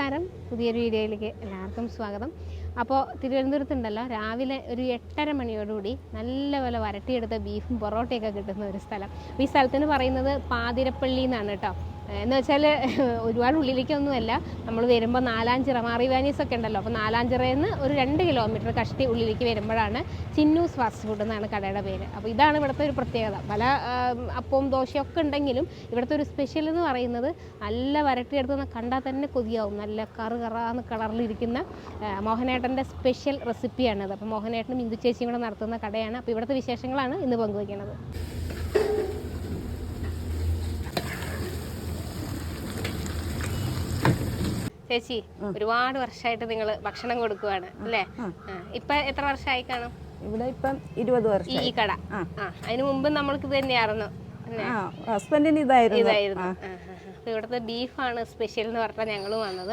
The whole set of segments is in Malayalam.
നമസ്കാരം. പുതിയൊരു വീഡിയോയിലേക്ക് എല്ലാവർക്കും സ്വാഗതം. അപ്പോൾ തിരുവനന്തപുരത്തുണ്ടല്ലോ രാവിലെ ഒരു എട്ടര മണിയോടുകൂടി നല്ലപോലെ വരട്ടിയെടുത്ത ബീഫും പൊറോട്ടയൊക്കെ കിട്ടുന്ന ഒരു സ്ഥലം. ഈ സ്ഥലത്തിന് പറയുന്നത് പാതിരപ്പള്ളി എന്നാണ് കേട്ടോ. എന്ന് വെച്ചാൽ ഒരുപാട് ഉള്ളിലേക്കൊന്നുമല്ല. നമ്മൾ വരുമ്പോൾ നാലാഞ്ചിറ മാറി വാനീസ് ഒക്കെ ഉണ്ടല്ലോ. അപ്പോൾ നാലാഞ്ചിറയിൽ നിന്ന് ഒരു രണ്ട് കിലോമീറ്റർ കഷ്ടി ഉള്ളിലേക്ക് വരുമ്പോഴാണ് ചിന്നൂസ് ഫാസ്റ്റ് ഫുഡ് എന്നാണ് കടയുടെ പേര്. അപ്പോൾ ഇതാണ് ഇവിടുത്തെ ഒരു പ്രത്യേകത. പല അപ്പവും ദോശയൊക്കെ ഉണ്ടെങ്കിലും ഇവിടുത്തെ ഒരു സ്പെഷ്യൽ എന്ന് പറയുന്നത് നല്ല വരട്ടിയെടുത്ത് കണ്ടാൽ തന്നെ കൊതിയാവും. നല്ല കറു കറാന്ന് കളറിലിരിക്കുന്ന മോഹനേട്ടന്റെ സ്പെഷ്യൽ റെസിപ്പിയാണത് അപ്പോൾ മോഹനേട്ടനും ഇന്ദു ചേച്ചിയും കൂടെ നടത്തുന്ന കടയാണ്. അപ്പോൾ ഇവിടുത്തെ വിശേഷങ്ങളാണ് ഇന്ന് പങ്കുവയ്ക്കുന്നത് ചേച്ചി ഒരുപാട് വർഷമായിട്ട് നിങ്ങൾ ഭക്ഷണം കൊടുക്കുവാണ് അല്ലേ? ഇപ്പൊ എത്ര വർഷമായി കാണും? ഇവിടെ ഇപ്പം ഇരുപത് വർഷം ഈ കട. അതിനു മുമ്പ് നമ്മൾക്ക് ഇത് തന്നെയായിരുന്നു ഹസ്ബൻഡിന് ഇതായിരുന്നു. ഇതായിരുന്നു. ഇവിടുത്തെ ബീഫാണ് സ്പെഷ്യൽ എന്ന് പറഞ്ഞാൽ ഞങ്ങൾ വന്നത്.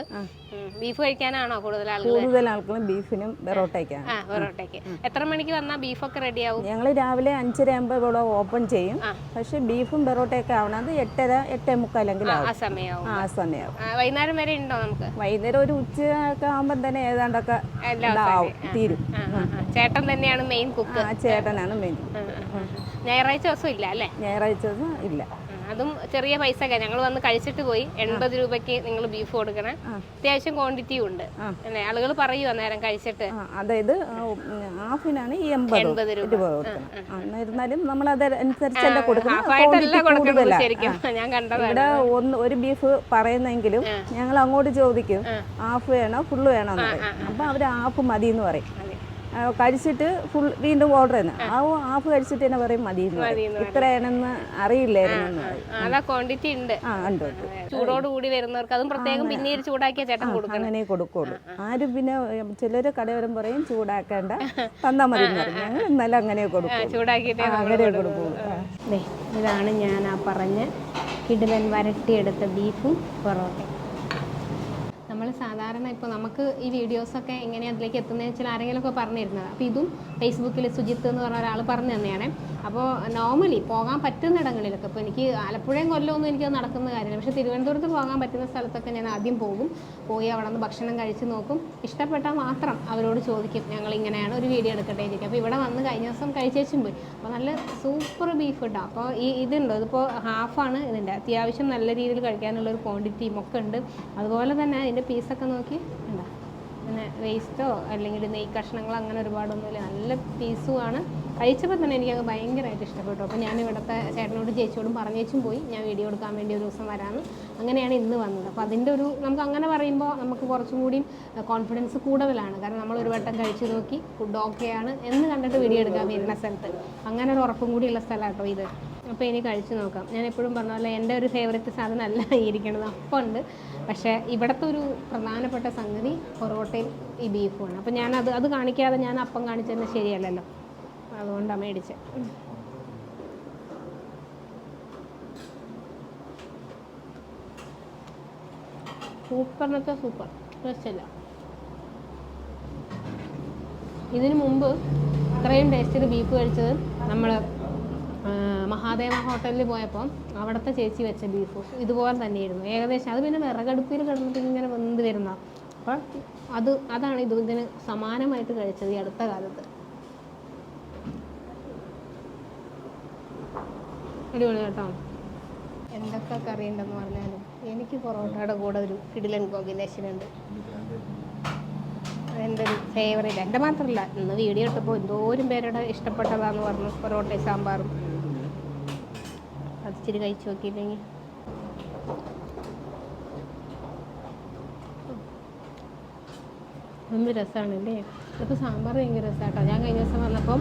ബീഫ് കഴിക്കാനാണോ കൂടുതൽ ആളുകൾ കൂടുതൽ ആൾക്കാരും ബീഫിനും പെറോട്ടയ്ക്കാണ്. ആ പൊറോട്ടയ്ക്ക്. എത്ര മണിക്ക് വന്നാൽ ബീഫൊക്കെ റെഡിയാവും? ഞങ്ങൾ രാവിലെ അഞ്ചര ആകുമ്പോൾ ഇവിടെ ഓപ്പൺ ചെയ്യും. പക്ഷേ ബീഫും പെറോട്ടയൊക്കെ ആവണത് എട്ടര എട്ടേ മുക്കാലെങ്കിലും ആ ആവും. സമയമാവും ആ സമയമാവും വൈകുന്നേരം വരെ ഉണ്ടോ നമുക്ക്? വൈകുന്നേരം ഒരു ഉച്ച ഒക്കെ ആകുമ്പോൾ തന്നെ ഏതാണ്ടൊക്കെ തീരും. ചേട്ടൻ തന്നെയാണ് മെയിൻ കുക്ക് ആ ചേട്ടനാണ് മെയിൻ ഞായറാഴ്ച ദിവസം ഇല്ല അല്ലേ? ഞായറാഴ്ച ദിവസം ഇല്ല. അതും ചെറിയ പൈസ ഞങ്ങൾ വന്ന് കഴിച്ചിട്ട് പോയി. എൺപത് രൂപയ്ക്ക് നിങ്ങൾ ബീഫ് കൊടുക്കണം. അത്യാവശ്യം ക്വാണ്ടിറ്റി ഉണ്ട്. അല്ലെ? ആളുകൾ പറയൂ നേരം കഴിച്ചിട്ട്. അതായത് ഹാഫിനാണ് ഈ എൺപത് രൂപ. എന്നിരുന്നാലും നമ്മൾ അതനുസരിച്ചല്ല കൊടുക്കുന്നത് ഞാൻ ഇവിടെ ഒന്ന് ഒരു ബീഫ് പറയുന്നെങ്കിലും ഞങ്ങൾ അങ്ങോട്ട് ചോദിക്കും ഹാഫ് വേണോ? ഫുള്ള് വേണോ? എന്ന് പറയും. അപ്പൊ അവർ ഹാഫ് മതി എന്ന് പറയും. കഴിച്ചിട്ട് ഫുൾ വീണ്ടും ഓർഡർ ചെയ്യുന്നു. ആ. ഹാഫ് കഴിച്ചിട്ട് തന്നെ പറയും മതി ഇത്രയാണെന്ന് അറിയില്ലായിരുന്നു ആ, അതാ ക്വാണ്ടിറ്റി ഉണ്ട്. ആ ഉണ്ട്. ചൂടോട് കൂടി വരുന്നവർക്ക് അതും പ്രത്യേകം പിന്നീട് ചൂടാക്കിയ ചേട്ടൻ കൊടുക്കണം. അങ്ങനെ കൊടുക്കുള്ളൂ. ആരും പിന്നെ ചിലര് കടയോരം പറയും ചൂടാക്കേണ്ട തന്നാ മതി ഞങ്ങൾ എന്നാലും അങ്ങനെ കൊടുക്കും. ചൂടാക്കിയിട്ടേ അങ്ങനെ കൊടുക്കുള്ളൂ. ദേ, ഇതാണ് ഞാൻ ആ പറഞ്ഞ കിടിലൻ വരട്ടിയെടുത്ത ബീഫും പൊറോട്ടയും. ഇപ്പോൾ നമുക്ക് ഈ വീഡിയോസൊക്കെ എങ്ങനെ അതിലേക്ക് എത്തുന്നതെന്ന് വെച്ചാൽ ആരെങ്കിലുമൊക്കെ പറഞ്ഞിരുന്നത്. അപ്പോൾ ഇതും ഫേസ്ബുക്കിൽ സുജിത്ത് എന്ന് പറഞ്ഞ ഒരാൾ പറഞ്ഞു തന്നെയാണ്. അപ്പോൾ നോർമലി പോകാൻ പറ്റുന്ന ഇടങ്ങളിലൊക്കെ ഇപ്പോൾ എനിക്ക് ആലപ്പുഴയും കൊല്ലമൊന്നും എനിക്ക് നടക്കുന്ന കാര്യമില്ല. പക്ഷേ തിരുവനന്തപുരത്ത് പോകാൻ പറ്റുന്ന സ്ഥലത്തൊക്കെ ഞാൻ ആദ്യം പോകും. പോയി അവിടെ നിന്ന് ഭക്ഷണം കഴിച്ച് നോക്കും. ഇഷ്ടപ്പെട്ടാൽ മാത്രം അവരോട് ചോദിക്കും ഞങ്ങൾ ഇങ്ങനെയാണ് ഒരു വീഡിയോ എടുക്കട്ടെ ഇരിക്കും അപ്പോൾ ഇവിടെ വന്ന് കഴിഞ്ഞ ദിവസം കഴിച്ചേച്ചും പോയി. അപ്പോൾ നല്ല സൂപ്പർ ബീഫ് കിട്ടും അപ്പോൾ ഈ ഇതുണ്ട്? ഇതിപ്പോൾ ഹാഫാണ് ഇതിന്റെ അത്യാവശ്യം നല്ല രീതിയിൽ കഴിക്കാനുള്ള ഒരു ക്വാണ്ടിറ്റിയും ഒക്കെ ഉണ്ട്. അതുപോലെ തന്നെ അതിന്റെ പീസൊക്കെ നോക്കി പിന്നെ വേസ്റ്റോ അല്ലെങ്കിൽ നെയ് കഷ്ണങ്ങളോ അങ്ങനെ ഒരുപാടൊന്നുമില്ല. നല്ല പീസുമാണ് കഴിച്ചപ്പോൾ തന്നെ എനിക്കത് ഭയങ്കരമായിട്ട് ഇഷ്ടപ്പെട്ടു. അപ്പോൾ ഞാൻ ഇവിടുത്തെ ചേട്ടനോട് ചേച്ചിയോടും പറഞ്ഞേച്ചും പോയി. ഞാൻ വീഡിയോ എടുക്കാൻ വേണ്ടി ഒരു ദിവസം വരാമെന്ന്. അങ്ങനെയാണ് ഇന്ന് വന്നത്. അപ്പോൾ അതിന്റെ ഒരു നമുക്ക് അങ്ങനെ പറയുമ്പോൾ നമുക്ക് കുറച്ചും കൂടി കോൺഫിഡൻസ് കൂടുതലാണ്. കാരണം നമ്മൾ ഒരു വട്ടം കഴിച്ചു നോക്കി ഫുഡ് ഓക്കെയാണ് എന്ന് കണ്ടിട്ട് വീഡിയോ എടുക്കാൻ വരുന്ന സ്ഥലത്ത്. അങ്ങനെ ഒരു ഉറപ്പും കൂടിയുള്ള സ്ഥലമാണ് കേട്ടോ ഇത്. അപ്പോൾ ഇനി കഴിച്ചു നോക്കാം. ഞാൻ എപ്പോഴും പറഞ്ഞ പോലെ എന്റെ ഒരു ഫേവററ്റ് സാധനം അല്ല ഇരിക്കണത് അപ്പം ഉണ്ട് പക്ഷേ ഇവിടുത്തെ ഒരു പ്രധാനപ്പെട്ട സംഗതി പൊറോട്ടയും ഈ ബീഫുമാണ്. അപ്പോൾ ഞാൻ അത് അത് കാണിക്കാതെ ഞാൻ അപ്പം കാണിച്ചതെന്ന് ശരിയല്ലല്ലോ. അതുകൊണ്ടാണ് മേടിച്ചത് സൂപ്പറിനൊക്കെ സൂപ്പർ. ടേസ്റ്റല്ല ഇതിനു മുമ്പ് ഇത്രയും ടേസ്റ്റിൽ ബീഫ് കഴിച്ചത് നമ്മൾ മഹാദേവ ഹോട്ടലിൽ പോയപ്പോൾ അവിടുത്തെ ചേച്ചി വെച്ച ബീഫ് ഇതുപോലെ തന്നെയായിരുന്നു. ഏകദേശം അത് പിന്നെ വിറകടുപ്പിൽ കിടന്നിട്ട് ഇങ്ങനെ വെന്ത് വരുന്ന. അപ്പോൾ അത് അതാണ് ഇത് ഇതിന് സമാനമായിട്ട് കഴിച്ചത് ഈ അടുത്ത കാലത്ത്. അടിപൊളി കേട്ടോ. എന്തൊക്കെ കറി ഉണ്ടെന്ന് പറഞ്ഞാലും എനിക്ക് പൊറോട്ടയുടെ കൂടെ ഒരു കിടിലൻ കോമ്പിനേഷൻ ഉണ്ട്. എന്റെ ഒരു ഫേവറേറ്റ് എന്റെ മാത്രമല്ല ഇന്ന് വീഡിയോ ഇട്ടപ്പോൾ എന്തോരം പേരുടെ ഇഷ്ടപ്പെട്ടതാന്ന് പറഞ്ഞു പൊറോട്ടയും സാമ്പാറും. അത് ഇച്ചിരി കഴിച്ചു നോക്കിയില്ലെങ്കിൽ. എന്ത് രസമാണ് അല്ലേ ഇപ്പോൾ സാമ്പാർ ഭയങ്കര രസമാട്ടോ. ഞാൻ കഴിഞ്ഞ ദിവസം വന്നപ്പം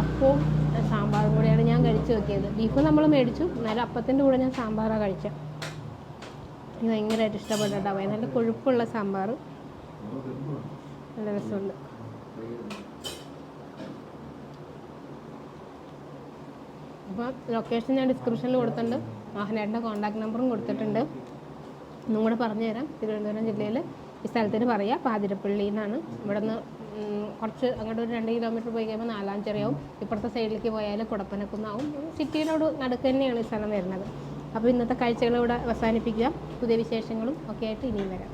അപ്പവും സാമ്പാറും കൂടെയാണ് ഞാൻ കഴിച്ചു നോക്കിയത്. ബീഫ് നമ്മൾ മേടിച്ചു. എന്നാലും അപ്പത്തിന്റെ കൂടെ ഞാൻ സാമ്പാറാണ് കഴിച്ചത് എനിക്ക് ഭയങ്കരമായിട്ട് ഇഷ്ടപ്പെട്ടിട്ടാണ് നല്ല കൊഴുപ്പുള്ള സാമ്പാർ നല്ല രസമുണ്ട്. അപ്പോൾ ലൊക്കേഷൻ ഞാൻ ഡിസ്ക്രിപ്ഷനിൽ കൊടുത്തിട്ടുണ്ട്. വാഹനേട്ടന്റെ കോൺടാക്ട് നമ്പറും കൊടുത്തിട്ടുണ്ട്. ഒന്നും കൂടെ പറഞ്ഞു തരാം തിരുവനന്തപുരം ജില്ലയിൽ ഈ സ്ഥലത്തിന് പറയുക പാതിരപ്പള്ളി എന്നാണ് ഇവിടെ നിന്ന് കുറച്ച് അങ്ങോട്ട് ഒരു രണ്ട് കിലോമീറ്റർ പോയി കഴിയുമ്പോൾ നാലാഞ്ചിറയാവും ഇപ്പുറത്തെ സൈഡിലേക്ക് പോയാൽ കുടപ്പനക്കുന്നാവും. സിറ്റിയിലോട് നടുക്ക് തന്നെയാണ് ഈ സ്ഥലം വരുന്നത്. അപ്പോൾ ഇന്നത്തെ കാഴ്ചകൾ ഇവിടെ അവസാനിപ്പിക്കുക. പുതിയ വിശേഷങ്ങളും ഒക്കെ ആയിട്ട് ഇനിയും വരാം.